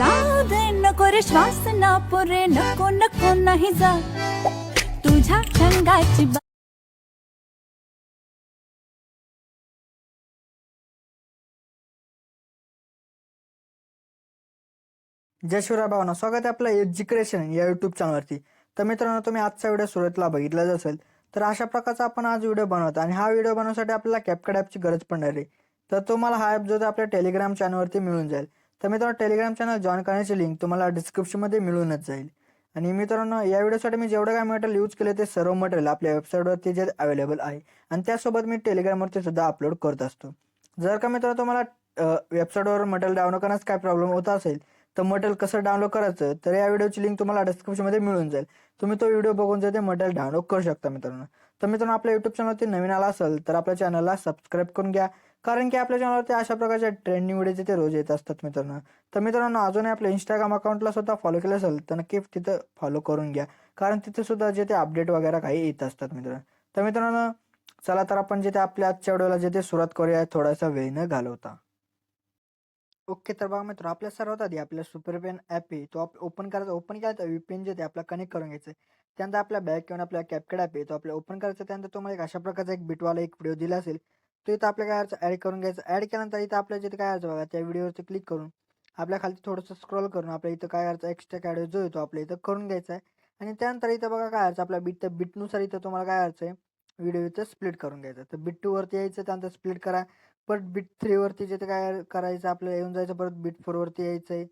जाऊ दे नको रे श्वास ना पुरे नको नको नाही जा। तुझ्या रंगाची बा- जय शिवराय भावना स्वागत आहे आपलं एज्युकेशन या युट्यूब चॅनलवरती तर मित्रांनो तुम्ही आजचा व्हिडिओ सुरुवातीला बघितलाच असेल तर अशा प्रकारचा आपण आज व्हिडिओ बनवत आणि हा व्हिडिओ बनवण्यासाठी आपल्याला कॅपकट ॲपची गरज पडणार आहे. तर तुम्हाला हा ॲप जो आहे आपल्या टेलिग्राम चॅनलवरती मिळून जाईल. तर मित्रांनो टेलिग्राम चॅनल जॉईन करण्याची लिंक तुम्हाला डिस्क्रिप्शनमध्ये मिळूनच जाईल. आणि मित्रांनो या व्हिडिओसाठी मी जेवढं काय मटेरियल यूज केले ते सर्व मटेरियल आपल्या वेबसाईटवरती जे अवेलेबल आहे आणि त्यासोबत मी टेलिग्रामवरती सुद्धा अपलोड करत असतो. जर का मित्रांनो तुम्हाला वेबसाईटवर मटेरियल डाउनलोड करण्यास काय प्रॉब्लेम होत असेल तर मटेरियल कसं डाउनलोड करायचं तर या व्हिडिओची लिंक तुम्हाला डिस्क्रिप्शनमध्ये मिळून जाईल. तुम्ही तो व्हिडिओ बघून जर ते मटेरियल डाउनलोड करू शकता मित्रांनो. तर मित्रांनो आपल्या युट्यूब चॅनलवरती नवीन आला असेल तर आपल्या चॅनलला सबस्क्राईब करून घ्या. कारण की आपल्या चॅनलवरती अशा प्रकारच्या ट्रेंडिंग व्हिडिओ ते रोज येत असतात मित्रांनो. तर मित्रांनो अजूनही आपल्या इंस्टाग्राम अकाउंटला सुद्धा फॉलो केलं असेल तर नक्की तिथं फॉलो करून घ्या. कारण तिथे सुद्धा जे ते अपडेट वगैरे काही येत असतात मित्रांनो. तर मित्रांनो चला तर आपण जे ते आपल्या आजच्या व्हिडिओला जे ते सुरुवात करूया थोडासा वेळ न घालवता. ओके तर बघा मित्र आपल्या सर्वात आधी आपल्या सुपर पेन ॲप आहे तो आप ओपन करायचा ओपन केला व्हीपीएन जे ते आपला कनेक्ट करून घ्यायचं त्यानंतर आपल्या बॅक किंवा आपल्या कॅपकेड ॲप आहे तो आपल्या ओपन करायचा त्यानंतर तुम्हाला एक अशा प्रकारचा एक बिटवाला एक व्हिडिओ दिला असेल. तो इथं आपल्या काय ॲड करून घ्यायचं. ॲड केल्यानंतर इथं आपल्या जिथे काय अर्ज बघा त्या व्हिडिओवरती क्लिक करून आपल्या खाली थोडंसं स्क्रॉल करून आपल्या इथं काय अर्ज एक्स्ट्रा काय जो येतो आपल्या इथं करून घ्यायचा आहे. आणि त्यानंतर इथं बघा काय अर्ज आपल्या बीट बीटनुसार इथं तुम्हाला काय अर्ज आहे? व्हिडिओ इथं स्प्लिट करून घ्यायचं. तर बीट टूवरती यायचं त्यानंतर स्प्लिट करा. परत बीट थ्रीवरती जे काय करायचं? आपल्याला येऊन जायचं परत बीट फोरवरती यायचं आहे.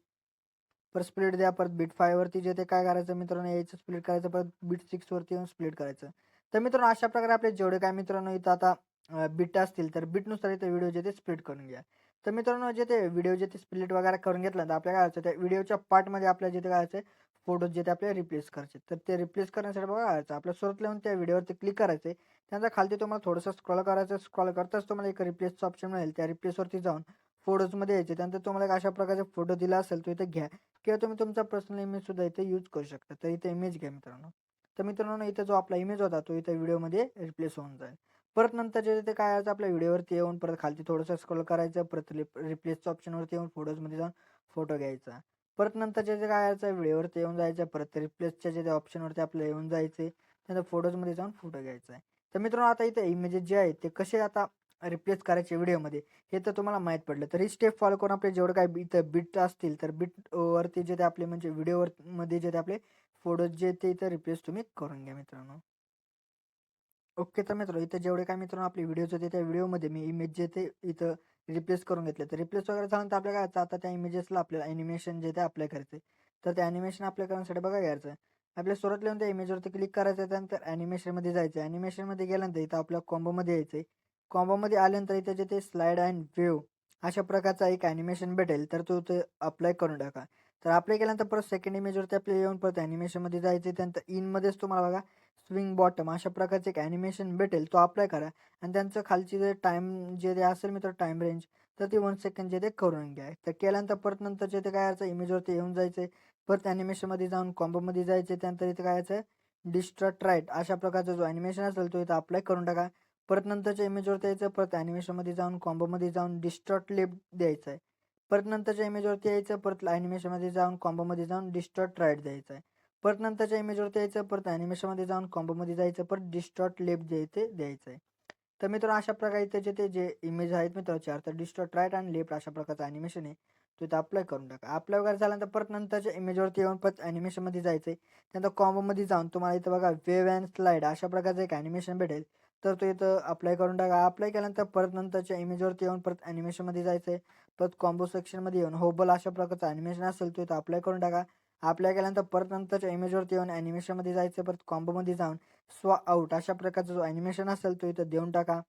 परत स्प्लिट द्या परत बीट फायवरती जे ते काय करायचं मित्रांनो? यायचं स्प्लिट करायचं. परत बीट सिक्सवरती येऊन स्प्लिट करायचं. तर मित्रांनो अशा प्रकारे आपले जेवढे काय मित्रांनो इथं आता बीट असतील तर बीटनुसार इथे व्हिडिओ जे ते स्प्लिट करून घ्या. तर मित्रांनो जे ते व्हिडिओ जे ते स्प्लिट वगैरे करून घेतलं तर आपल्याला काय त्या व्हिडिओच्या पार्टमध्ये आपल्या जिथे काय करायचं फोटोज जे ते आपल्याला रिप्लेस करायचे. तर ते रिप्लेस करण्यासाठी बघा करायचं आपल्या सुरत लावून त्या व्हिडिओवरती क्लिक करायचे त्यानंतर खालती तुम्हाला थोडंसं स्क्रॉल करायचं स्क्रॉल करताच तुम्हाला एक रिप्लेसचं ऑप्शन मिळेल. त्या रिप्लेसवरती जाऊन फोटोजमध्ये यायचे. त्यानंतर तुम्हाला एक अशा प्रकारचे फोटो दिला असेल तो इथे घ्या. किंवा तुम्ही तुमचा पर्सनल इमेज सुद्धा इथे यूज करू शकता. तर इथे इमेज घ्या मित्रांनो. तर मित्रांनो इथे जो आपला इमेज होता तो इथे व्हिडिओमध्ये रिप्लेस होऊन जाईल. परत नंतर जे ते काय आहे आपल्या व्हिडिओवरती येऊन परत खालती थोडंसं स्क्रॉल करायचं परत रिप्लेसच्या ऑप्शनवरती येऊन फोटोजमध्ये जाऊन फोटो घ्यायचा. परत नंतर जे काय यायचं व्हिडिओवरती येऊन जायचं परत रिप्लेसच्या जे ऑप्शनवरती आपल्याला येऊन जायचे त्यानंतर फोटोजमध्ये जाऊन फोटो घ्यायचा आहे. तर मित्रांनो आता इथे इमेजेस जे आहेत ते कसे आता रिप्लेस करायचे व्हिडिओमध्ये हे तर तुम्हाला माहीत पडलं. तर ही स्टेप फॉलो करून आपले जेवढं काय इथं बीट असतील तर बिटवरती जे ते आपले म्हणजे व्हिडिओवर मध्ये जे ते आपले फोटोज जे ते इथं रिप्लेस तुम्ही करून घ्या मित्रांनो. ओके तर मित्र इथं जेवढे काय मित्रांनो आपले व्हिडिओज होते त्या व्हिडिओमध्ये मी इमेज जे ते इथं रिप्लेस करून घेतले. तर रिप्लेस वगैरे झाल्यानंतर आपल्याला काय आता त्या इमेजेसला आपल्याला ॲनिमेशन जे ते अप्लाय करायचं तर ते ॲनिमेशन अप्लाय करण्यासाठी बघा घ्यायचं. आपल्या सुरुवात लिहून त्या इमेजवरती क्लिक करायचं त्यानंतर ॲनिमेशनमध्ये जायचं ॲनिमेशनमध्ये गेल्यानंतर इथं आपल्या कॉम्बोमध्ये यायचं आहे. कॉम्बोमध्ये आल्यानंतर इथे जे ते स्लाईड अँड व्ह्यू अशा प्रकारचा एक ॲनिमेशन भेटेल. तर तो ते अप्लाय करून टाका. तर अप्लाय केल्यानंतर परत सेकंड इमेजवरती आपल्याला येऊन परत ॲनिमेशनमध्ये जायचं त्यानंतर इनमध्येच तुम्हाला बघा स्विंग बॉटम अशा प्रकारचे एक ॲनिमेशन भेटेल तो अप्लाय करा. आणि त्यांचं खालची जे टाईम जे ते असेल मित्र टाईम रेंज तर ते वन सेकंड जे ते करून घ्या. तर केल्यानंतर परत नंतर जे ते काय यायचं इमेजवरती येऊन जायचं. परत ॲनिमेशनमध्ये जाऊन कॉम्बोमध्ये जायचे त्यानंतर इथे काय यायचं डिस्ट्रॅक्ट राईट अशा प्रकारचा जो ॲनिमेशन असेल तो इथं अप्लाय करून टाका. परत नंतरच्या इमेजवरती यायचं परत ॲनिमेशनमध्ये जाऊन कॉम्बोमध्ये जाऊन डिस्ट्रॉट लेफ्ट द्यायचं आहे परत नंतरच्या इमेजवरती यायचं परत ॲनिमेशनमध्ये जाऊन कॉम्बोमध्ये जाऊन डिस्ट्रॉट राईट द्यायचं आहे परत नंतरच्या इमेजवरती यायचं परत ॲनिमेशनमध्ये जाऊन कॉम्बोमध्ये जायचं परत डिस्टॉट लेफ्ट जे ते द्यायचं आहे तर मित्र अशा प्रकारे त्याचे ते जे इमेज आहेत मित्र चार तर राईट आणि लेफ्ट अशा प्रकारचं ॲनिमेशन आहे. तो इथं अप्लाय करून टाका. अप्लाय वगैरे झाल्यानंतर परत नंतरच्या इमेजवरती येऊन परत ॲनिमेशनमध्ये जायचं आहे त्यानंतर कॉम्बोमध्ये जाऊन तुम्हाला इथं बघा वेव अँड स्लाईड अशा प्रकारचं एक ॲनिमेशन भेटेल. तर तो इथं अप्लाय करून टाका. अप्लाय केल्यानंतर परत नंतरच्या इमेजवरती येऊन परत ॲनिमेशनमध्ये जायचं आहे परत कॉम्बो सेक्शनमध्ये येऊन होबल अशा प्रकारचं ॲनिमेशन असेल तो इथं अप्लाय करून टाका. अप्लाय केल्यानंतर परत नंतरच्या इमेजवरती येऊन ॲनिमेशनमध्ये जायचं परत कॉम्बोमध्ये जाऊन स्व आउट अशा प्रकारचा जो ॲनिमेशन असेल तो इथं देऊन टाका.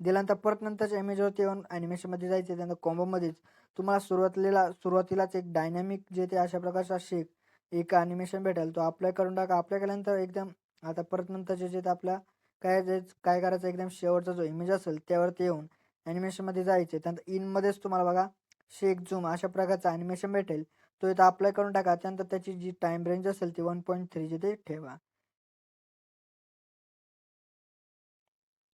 दिल्यानंतर परत नंतरच्या इमेजवरती येऊन ॲनिमेशनमध्ये जायचं त्यानंतर कॉम्बोमध्येच तुम्हाला सुरुवातीला सुरुवातीलाच एक डायनॅमिक जे ते अशा प्रकारचा शेक एक ॲनिमेशन भेटेल तो अप्लाय करून टाका. अप्लाय केल्यानंतर एकदम आता परत नंतरचे जे ते आपल्या काय जे काय करायचं एकदम शेवटचा जो इमेज असेल त्यावरती येऊन ॲनिमेशनमध्ये जायचे. त्यानंतर इनमध्येच तुम्हाला बघा शेक झूम अशा प्रकारचं ॲनिमेशन भेटेल. तो इथं अप्लाय करून टाका त्यानंतर त्याची जी टाईम रेंज असेल ती वन पॉईंट थ्री जी ते ठेवा.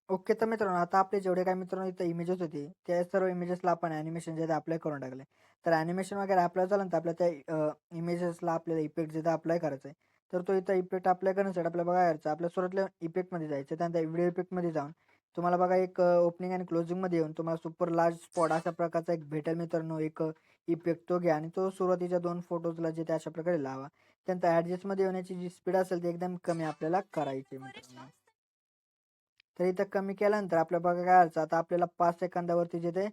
ओके तर मित्रांनो आता आपले जेवढे काय मित्रांनो इथं इमेजेस होते त्या सर्व इमेजेसला आपण ॲनिमेशन जे अप्लाय करून टाकले. तर ॲनिमेशन वगैरे अप्लाय झालं तर आपल्या त्या इमेजेसला आपल्याला इफेक्ट जिथं अप्लाय करायचं आहे. तर तो इथं इफेक्ट अप्लाय करण्यासाठी आपल्याला बघायचं आपल्या सुरुवातल्या इफेक्टमध्ये जायचं त्यानंतर व्हिडिओ इफेक्टमध्ये जाऊन तुम्हाला बघा एक ओपनिंग आणि क्लोजिंगमध्ये येऊन तुम्हाला सुपर लार्ज स्पॉट अशा प्रकारचा एक भेटेल मित्रांनो. एक इफेक्ट तो घ्या आणि तो सुरुवातीच्या दोन फोटोजला जे ते अशा प्रकारे लावा. त्यानंतर ॲडजस्टमध्ये येण्याची जी स्पीड असेल ती एकदम कमी आपल्याला करायची मित्रांनो. तर इथं कमी केल्यानंतर आपल्या बघा काय अर्थ आता आपल्याला पाच सेकंदावरती जे ते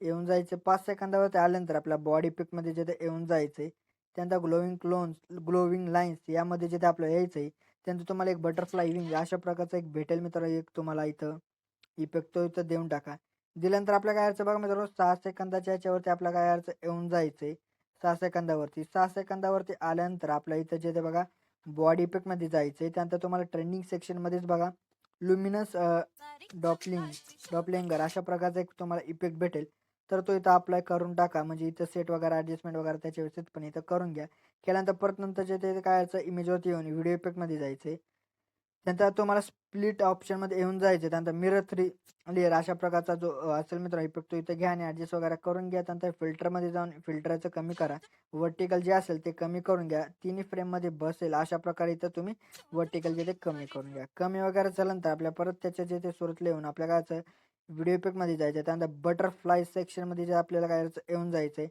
येऊन जायचे पाच सेकंदावरती आल्यानंतर आपल्या बॉडी पिकमध्ये जे ते येऊन जायचे त्यानंतर ग्लोविंग क्लोन्स ग्लोविंग लाईन्स यामध्ये जे ते आपल्याला यायचं आहे त्यानंतर तुम्हाला एक बटरफ्लाय विंग अशा प्रकारचं एक भेटेल मित्र एक तुम्हाला इथं. इफेक्ट तो इथं देऊन टाका. दिल्यानंतर आपल्या काय अर्थ बघा मित्रांनो सहा सेकंदाच्या याच्यावरती आपल्या काय अर्थ येऊन जायचं. सहा सेकंदावरती. सहा सेकंदावरती आल्यानंतर आपल्या इथं जे ते बघा बॉडी इफेक्टमध्ये जायचं. आहे त्यानंतर तुम्हाला ट्रेंडिंग सेक्शनमध्येच बघा लुमिनस डॉपलिंग डॉपलिंगर अशा प्रकारचा एक तुम्हाला इफेक्ट भेटेल. तर तो इथं अप्लाय करून टाका. म्हणजे इथं सेट वगैरे ॲडजस्टमेंट वगैरे त्याच्या व्यवस्थित पण इथं करून घ्या. केल्यानंतर परत नंतर जे ते काय याचं इमेजवरती येऊन व्हिडिओ इफेक्टमध्ये जायचं. आहे त्यानंतर तुम्हाला स्प्लिट ऑप्शनमध्ये येऊन जायचं. त्यानंतर मिरर थ्री लेअर अशा प्रकारचा जो असेल मित्र इफेक्ट तो इथं घ्या आणि ॲडजस्ट वगैरे करून घ्या. त्यानंतर फिल्टरमध्ये जाऊन फिल्टरचं कमी करा. वर्टिकल जे असेल ते कमी करून घ्या. तिन्ही फ्रेममध्ये बसेल अशा प्रकारे इथं तुम्ही वर्टिकल जे ते कमी करून घ्या. कमी वगैरे झाल्यानंतर आपल्या परत त्याच्या जे ते सुरत येऊन आपल्या काय व्हिडिओ इफेक्टमध्ये जायचं आहे. त्यानंतर बटरफ्लाय सेक्शनमध्ये जे आपल्याला काय येऊन जायचं आहे.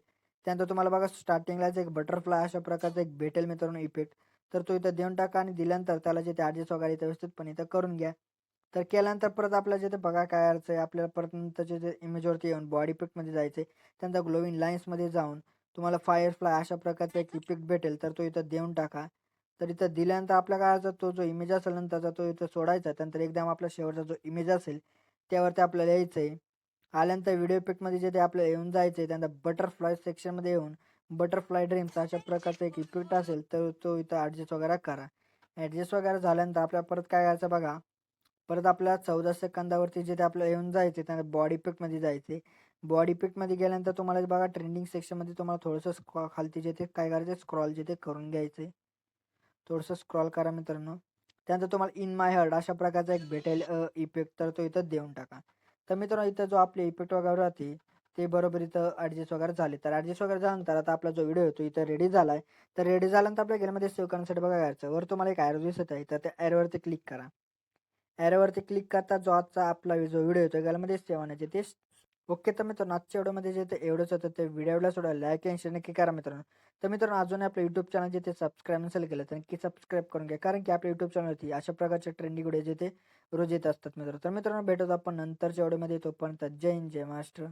त्यानंतर तुम्हाला बघा स्टार्टिंगलाच एक बटरफ्लाय अशा प्रकारचा एक भेटेल मित्रांनो इफेक्ट तर तो इथं देऊन टाका आणि दिल्यानंतर त्याला जे ते ॲडजस्ट वगैरे इथं व्यवस्थितपणे इथं करून घ्या. तर केल्यानंतर परत आपल्याला जिथे बघा काय अर्थ आहे आपल्याला परत नंतरचे जे इमेजवरती येऊन बॉडी पिकमध्ये जायचं आहे त्यानंतर ग्लोविंग लाईन्समध्ये जाऊन तुम्हाला फायर फ्लाय अशा प्रकारचा एक इफेक्ट भेटेल तर तो इथं देऊन टाका. तर इथं दिल्यानंतर आपल्या काय अर्थ तो जो इमेज असेल नंतरचा तो इथं सोडायचा त्यानंतर एकदम आपला शेवटचा जो इमेज असेल त्यावरती आपल्याला यायचं आहे आल्यानंतर व्हिडिओ इफेक्टमध्ये जे ते आपल्याला येऊन जायचं आहे त्यानंतर बटरफ्लाय सेक्शनमध्ये येऊन बटरफ्लाय ड्रीम्स अशा प्रकारचा एक इफेक्ट असेल तर तो इथं ॲडजस्ट वगैरे करा. ॲडजस्ट वगैरे झाल्यानंतर आपल्याला परत काय करायचं बघा? परत आपल्याला चौदा सेकंदावरती जिथे आपल्याला येऊन जायचे त्यानंतर बॉडी पिकमध्ये जायचे. बॉडी पिकमध्ये गेल्यानंतर तुम्हाला बघा ट्रेंडिंग सेक्शनमध्ये तुम्हाला थोडंसं स्क्रॉ खालती जिथे काय करायचं स्क्रॉल जिथे करून घ्यायचे. थोडंसं स्क्रॉल करा मित्रांनो. त्यानंतर तुम्हाला इन माय हर्ड अशा प्रकारचा एक भेटेल इफेक्ट तर तो इथं देऊन टाका. तर मित्रांनो इथं जो आपले इफेक्ट वगैरे राहते ते बरोबर इथं ॲडजस्ट वगैरे झाले. तर ॲडजस्ट वगैरे झाल्यानंतर आता आपला जो व्हिडिओ तो इथं रेडी झाला आहे तर रेडी झाल्यानंतर आपल्या गेममध्ये सेव्ह करण्यासाठी बघा करायचं वर तुम्हाला एक ॲरो दिसत आहे. तर त्या ॲरोवरती क्लिक करा. ॲरोवरती क्लिक करता जो आजचा आपला जो व्हिडिओ येतो यामध्ये सेव्ह होण्याचे. ते ओके. तर मित्रांनो आजच्या व्हिडिओमध्ये जे ते एवढंच होतं. ते व्हिडिओला सोडा. लाईक आणि शेअर नक्की करा मित्रांनो. तर मित्रांनो अजून आपलं यूट्यूब चॅनल जे ते सबस्क्राईब नसेल केलं तर नक्की सबस्क्राईब करून घ्या. कारण की आपल्या यूट्यूब चॅनलवरती अशा प्रकारचे ट्रेंडिंग व्हिडिओ जे ते रोज येत असतात मित्रांनो. तर मित्रांनो भेटत आपण नंतरच्या व्हिडिओमध्ये तोपर्यंत जय हिंद जय महाराष्ट्र.